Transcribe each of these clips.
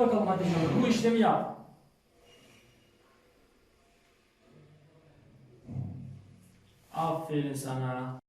bakalım Hatice Hanım. Bu işlemi yap. Aferin sana.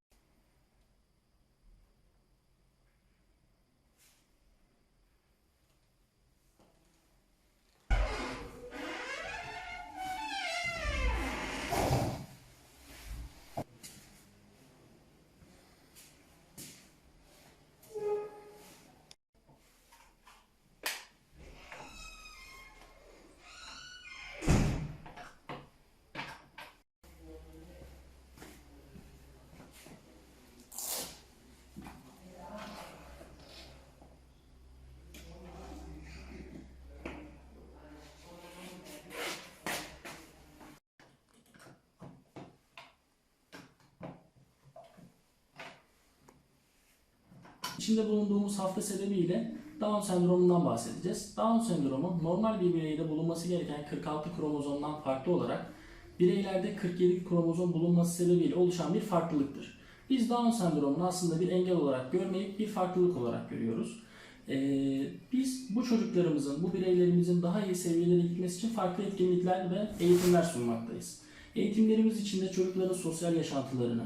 İçinde bulunduğumuz hafta sebebiyle Down sendromundan bahsedeceğiz. Down sendromu normal bir bireyde bulunması gereken 46 kromozomdan farklı olarak bireylerde 47 kromozom bulunması sebebiyle oluşan bir farklılıktır. Biz Down sendromunu aslında bir engel olarak görmeyip bir farklılık olarak görüyoruz. Ee, biz bu çocuklarımızın, bu bireylerimizin daha iyi seviyelere gitmesi için farklı etkinlikler ve eğitimler sunmaktayız. Eğitimlerimiz içinde çocukların sosyal yaşantılarını,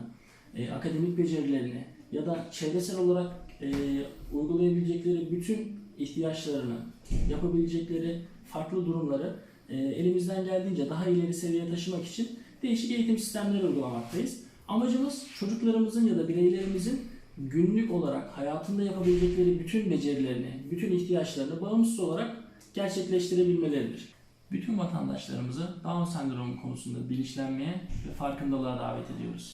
e, akademik becerilerini ya da çevresel olarak e, uygulayabilecekleri bütün ihtiyaçlarını, yapabilecekleri farklı durumları e, elimizden geldiğince daha ileri seviyeye taşımak için değişik eğitim sistemleri uygulamaktayız. Amacımız çocuklarımızın ya da bireylerimizin günlük olarak hayatında yapabilecekleri bütün becerilerini, bütün ihtiyaçlarını bağımsız olarak gerçekleştirebilmeleridir. Bütün vatandaşlarımızı Down sendromu konusunda bilinçlenmeye ve farkındalığa davet ediyoruz.